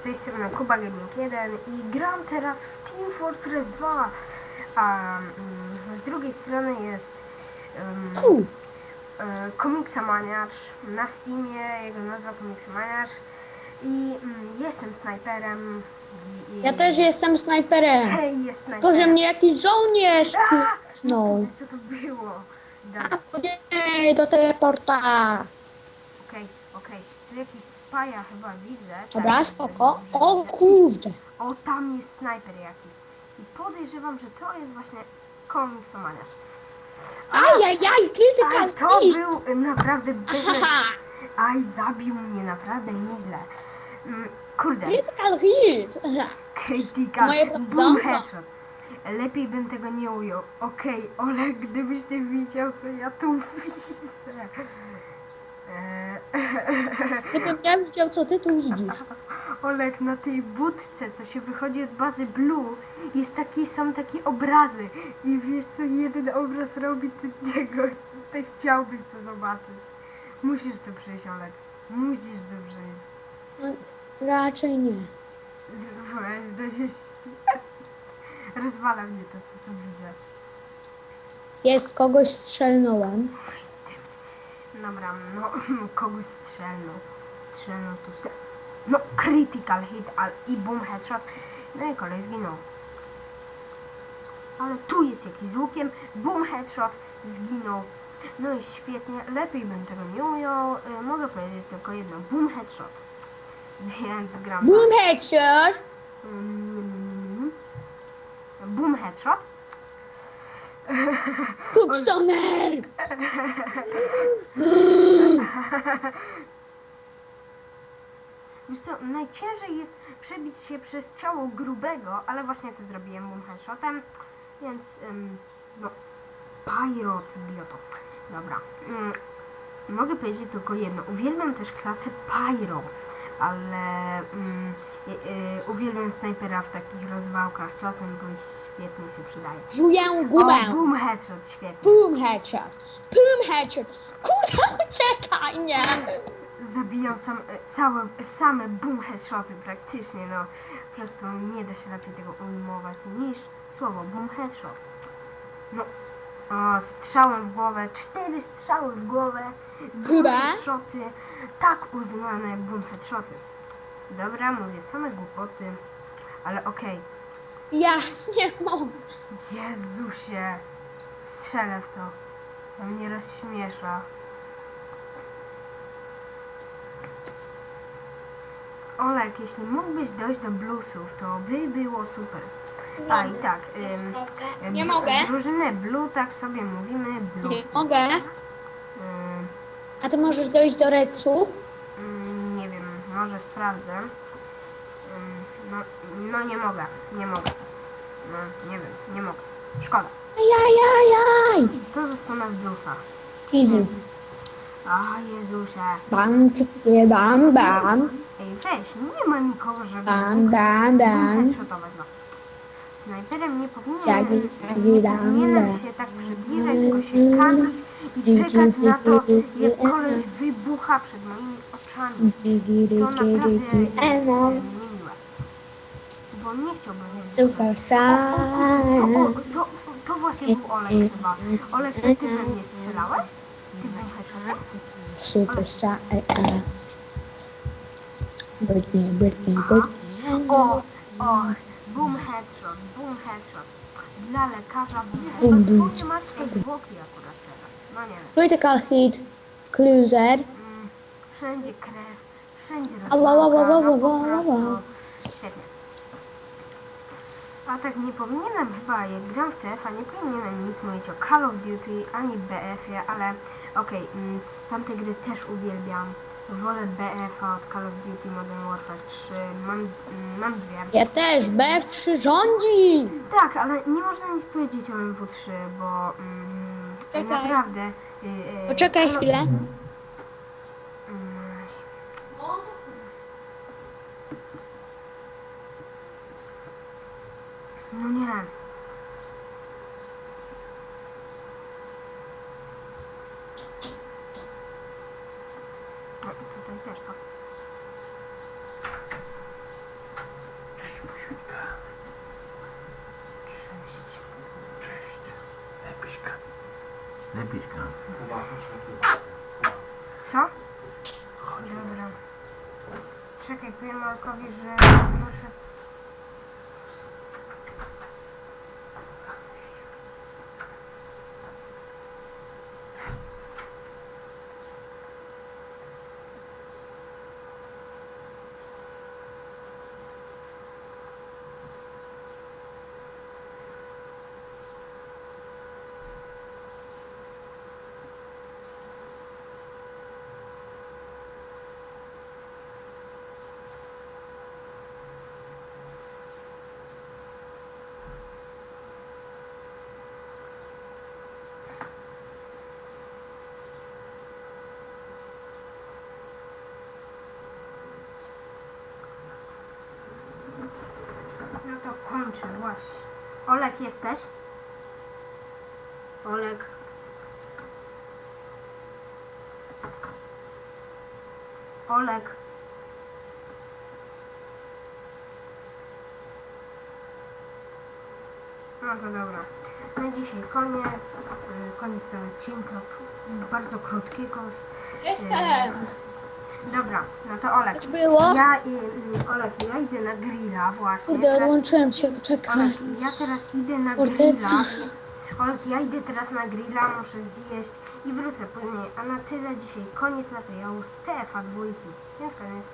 tej strony Kuba Gaming 1 i gram teraz w Team Fortress 2. A mm, z drugiej strony jest um, Komiksamaniacz na Steamie, jego nazwa Komiksamaniacz i mm, jestem snajperem. I, i, Ja też jestem snajperem. Hej, jest snajperem. Tylko, że mnie jakiś żołnierz kicnął. Co to było? Dobra, Nie, do teleporta. okej, okej. Tu jakiś spaja chyba widzę. Dobra, Tak, spoko. dobrze O kurde. O, tam jest snajper jakiś. I podejrzewam, że to jest właśnie komiksomaniarz. Ajajaj, Ale krytykal to hit. był naprawdę bez... Haha, Aj, zabił mnie naprawdę nieźle. Mm, Kurde, krytykal hit. Moje boom headshot. Lepiej bym tego nie ujął. Okej, Olek, gdybyś ty widział, co ja tu widzę. Eee, Gdybym ja widział, co ty tu widzisz. Olek, na tej budce, co się wychodzi od bazy Blue, jest taki, są takie obrazy. I wiesz co, jeden obraz robi ty tego. Ty chciałbyś to zobaczyć. Musisz tu przyjść, Olek. Musisz tu przyjść. No, raczej nie. Weź, do się... Rozwala mnie to, co tu widzę. Jest kogoś strzelnąłem. Dobra, no, kogoś strzelnął. Strzelnął tu se... No, critical hit al i boom headshot. No i kolej zginął. Ale tu jest jakiś z łukiem. Boom headshot. Zginął. No i świetnie. Lepiej bym tego nie ujął. Y, mogę powiedzieć tylko jedno. Boom headshot. Więc gram... Boom headshot. Mm, Boom headshot. Kupsoner. Wiesz co, najciężej jest przebić się przez ciało grubego, ale właśnie to zrobiłem boom headshotem, więc ym, no, Pyro, ty idioto. Dobra, ym, mogę powiedzieć tylko jedno, uwielbiam też klasę Pyro, ale ym, y, uwielbiam snajpera w takich rozwałkach, czasem go świetnie się przydaje. Żuję O, gumę. boom headshot, świetnie. Boom headshot. Boom headshot. Kurde, czekaj, nie. zabijał sam, e, całe, same boom headshoty praktycznie, no po prostu nie da się lepiej tego ujmować niż słowo boom headshot. No, o, strzałem w głowę, cztery strzały w głowę, boom headshoty, tak uznane boom headshoty. Dobra, mówię same głupoty, ale okej, Ja nie mogę. Jezusie, strzelę w to, to mnie rozśmiesza. Olek, jeśli mógłbyś dojść do bluesów, to by było super. A i tak, ym, ym, Nie mogę. drużynę blue, tak sobie mówimy, Nie mogę. Ym, A ty możesz dojść do redsów? ym, może sprawdzę. Ym, no, no nie mogę, nie mogę. No, nie wiem, nie mogę. Szkoda. Ajajajaj. To zostanę w bluesach. Easy. A Jezusie. Bam, czykie, bam, bam. Ej, weź, nie ma nikogo, żeby Bam, bam, bam. Snajperem nie powinien, jagi, nie powinienem się tak przybliżać, tylko się kampić i czekać na to, jak koleś wybucha przed moimi oczami. To naprawdę jest niemiłe. Bo nie chciałbym. Super To, to, to właśnie był Olek chyba. Olek, to ty we mnie strzelałeś? Ty headshot? Super star. Birthday, birthday, birthday. O, o, boom headshot, boom headshot. Dla lekarza widzę chyba twoje macie zwłoki akurat teraz. No nie wiem. Critical hit. Closer. Mm, wszędzie krew, wszędzie Ała, ała, rozwałka, ała, no po ała, ała. prostu świetnie. A tak nie powinienem chyba, jak gram w TF, a nie powinienem nic mówić o Call of Duty, ani BF-ie, ale okej, mm, tamte gry też uwielbiam. Wolę BF-a od Call of Duty Modern Warfare 3. Mam, mam dwie. Ja też. BF3 rządzi. Tak, ale nie można nic powiedzieć o MW3, bo mm, Czekaj. naprawdę... y, y, Poczekaj Call- chwilę. Mm, No nie. No, tutaj też to. Lepićka. Co? Dobra. Czekaj, powiem Markowi, że wrócę. No właśnie. Olek jesteś? Olek. Olek. No to dobra. Na dzisiaj koniec. y, Koniec tego odcinka. Bardzo krótkiego. z- Jestem. Dobra, no to Olek. Już było? Ja i y, Olek, ja idę na grilla właśnie. Kurde, Teraz- odłączyłem się, poczekaj. Olek, ja teraz idę na Forteca. grilla. Olek, ja idę teraz na grilla, muszę zjeść i wrócę później. A na tyle dzisiaj koniec materiału z TFA dwójki. Więc koniec.